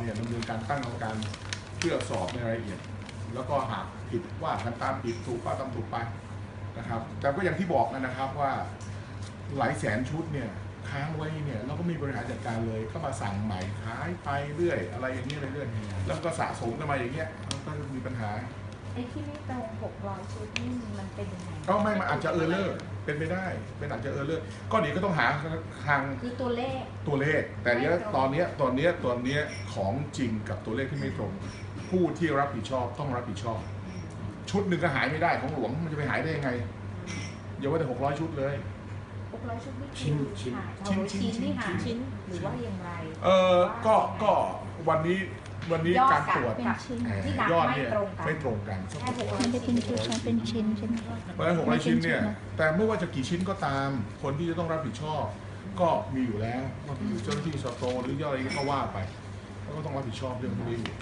เนี่ยดำเนินการตั้งกรรมการเพื่อสอบในรายละเอียด แล้วก็หากผิดว่ากันตามผิดถูกว่าตามถูกไปนะครับ แต่ก็อย่างที่บอกนะครับว่าหลายแสนชุดเนี่ยค้างไว้เนี่ยเราก็มีบริหารจัดการเลยก็มาสั่งใหม่ขายไปเรื่อย อะไรอย่างนี้ยเรื่อยๆแล้วก็สะสมกันมาอย่างเงี้ยก็มีปัญหา ไอ้ที่ไม่ตรง600ชุดนี่มันเป็นยังไงก็ไม่มันอาจจะเออร์เลอร์เป็นไปได้เป็นอาจจะเออร์เลอร์ก็เดี๋ยวก็ต้องหาทางคือตัวเลข ตัวเลข แต่เนี้ยไม่ตรงตอนเนี้ยตอนเนี้ยตอนเนี้ยของจริงกับตัวเลขที่ไม่ตรง ผู้ที่รับผิดชอบต้องรับผิดชอบ ชุดหนึ่งก็หายไม่ได้ของหลวงมันจะไปหายได้ยังไงอย่าว่าแต่หกร้อยชุดเลย600ชุดนี่ชิ้คืนอชิ้น หายชิ้นเอาชิ้นชิ้นที่หายชิ้นหรือว่าอย่างไร เออก็ก็วันนี้ วันนี้ยอดการตรวจกับชิ้นเอ่อที่หนักยอดไม่เนี่ยตรงกัน ไม่ตรงกันแค่หกร้อยไม่ได้เป็นชุดใช้เป็นชิ้นใช่ไหมเพราะฉะนั้นหกร้อยชิ้นเนี่ยแต่ไม่ว่าจะกี่ชิ้นก็ตาม คนที่จะต้องรับผิดชอบ ก็มีอยู่แล้วว่าเป็นเจ้าหน้าที่สตอหรือยอดอะไรก็ว่าไปแล้วก็ต้องรับผิดชอบเรื่องพวกนี้อยู่